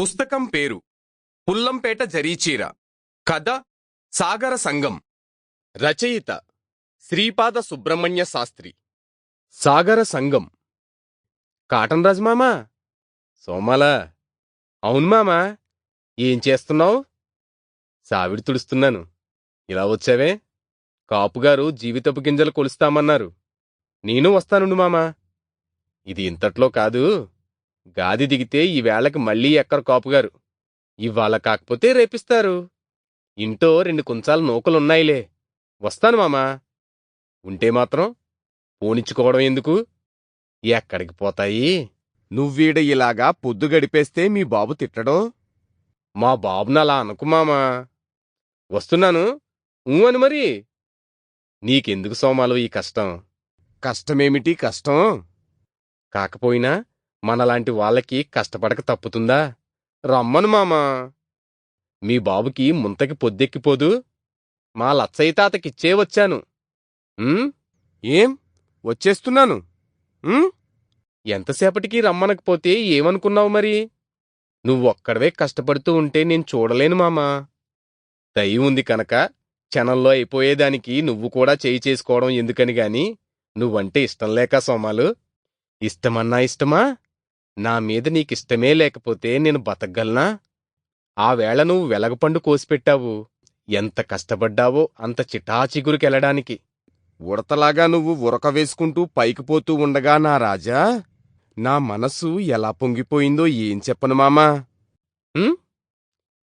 పుస్తకం పేరు పుల్లంపేట జరీచీర. కథ సాగర సంగం. రచయిత శ్రీపాద సుబ్రహ్మణ్య శాస్త్రి. సాగర సంగం. కాటన్ రాజు మామా? సోమాలా? అవును మామా. ఏం చేస్తున్నావు? సావిడి తుడుస్తున్నాను. ఇలా వచ్చావే? కాపుగారు జీవితపు గింజలు కొలుస్తామన్నారు. నేను వస్తానుండు మామా. ఇది ఇంతట్లో కాదు. గాది దిగితే ఈ వేళకి మళ్ళీ ఎక్కరు కాపుగారు. ఇవాళ కాకపోతే రేపిస్తారు. ఇంటో రెండు కుంచాల నూకలున్నాయిలే. వస్తాను మామా. ఉంటే మాత్రం పోనిచ్చుకోవడం ఎందుకు? ఎక్కడికి పోతాయి? నువ్వీడ ఇలాగా పొద్దు గడిపేస్తే మీ బాబు తిట్టడం? మా బాబుని అలా అనుకు మామా. వస్తున్నాను. ఊ అని మరి. నీకెందుకు సోమాలు ఈ కష్టం? కష్టమేమిటి కష్టం? కాకపోయినా మనలాంటి వాళ్ళకి కష్టపడక తప్పుతుందా? రమ్మను మామా. మీ బాబుకి ముంతకి పొద్దెక్కిపోదు. మా లచ్చయ్య తాతకిచ్చే వచ్చాను. ఏం? వచ్చేస్తున్నాను. ఎంతసేపటికి రమ్మనకపోతే ఏమనుకున్నావు మరి? నువ్వొక్కడవే కష్టపడుతూ ఉంటే నేను చూడలేను మామా. దయ ఉంది కనుక క్షణంలో అయిపోయేదానికి నువ్వు కూడా చేయి చేసుకోవడం ఎందుకని గాని నువ్వంటే ఇష్టం లేక సోమాలు. ఇష్టమన్నా ఇష్టమా? నా మీద నీకిష్టమే లేకపోతే నేను బతకగలనా? ఆ వేళ నువ్వు వెలగపండు కోసిపెట్టావు. ఎంత కష్టపడ్డావో అంత చిటాచిగురికెళ్ళడానికి. ఉడతలాగా నువ్వు ఉరక వేసుకుంటూ పైకి పోతూ ఉండగా నా రాజా నా మనసు ఎలా పొంగిపోయిందో ఏం చెప్పను మామా?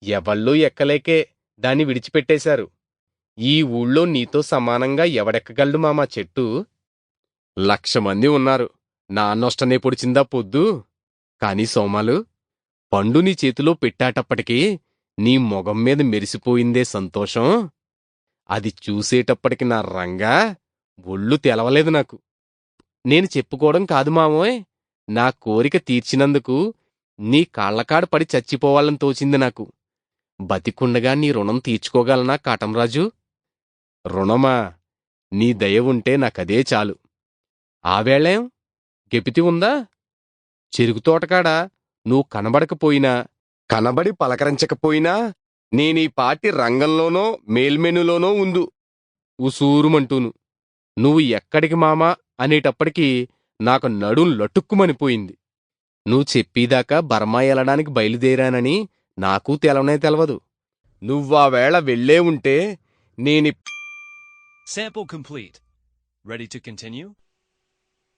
ఎవళ్ళూ ఎక్కలేకే దాన్ని విడిచిపెట్టేశారు. ఈ ఊళ్ళో నీతో సమానంగా ఎవడెక్కగలడు మామా చెట్టు? లక్ష మంది ఉన్నారు నాన్నొష్టనే పొడిచిందా పొద్దు? కాని సోమాలు పండు నీ చేతిలో పెట్టాటప్పటికీ నీ మొగం మీద మెరిసిపోయిందే సంతోషం. అది చూసేటప్పటికి నా రంగా ఒళ్ళు తెలవలేదు నాకు. నేను చెప్పుకోవడం కాదు మామోయ్ నా కోరిక తీర్చినందుకు నీ కాళ్ళకాడ పడి చచ్చిపోవాలని తోచింది నాకు. బతికుండగా నీ రుణం తీర్చుకోగలనా కాటంరాజు? రుణమా? నీ దయ ఉంటే నాకదే చాలు. ఆవేళేం? గెపితి ఉందా? చెరుకు తోటకాడ నువ్వు కనబడకపోయినా కనబడి పలకరించకపోయినా నేనీ పాటి రంగంలోనో మేల్మెనులోనో ఉందు ఉసూరుమంటూను నువ్వు ఎక్కడికి మామా అనేటప్పటికీ నాకు నడుం లటుక్కుమనిపోయింది నువ్వు చెప్పేదాకా బర్మా వెళ్ళడానికి బయలుదేరానని నాకు తెలవనే తెలవదు నువ్వా వేళ వెళ్ళే ఉంటే నేని Sample complete. Ready to continue?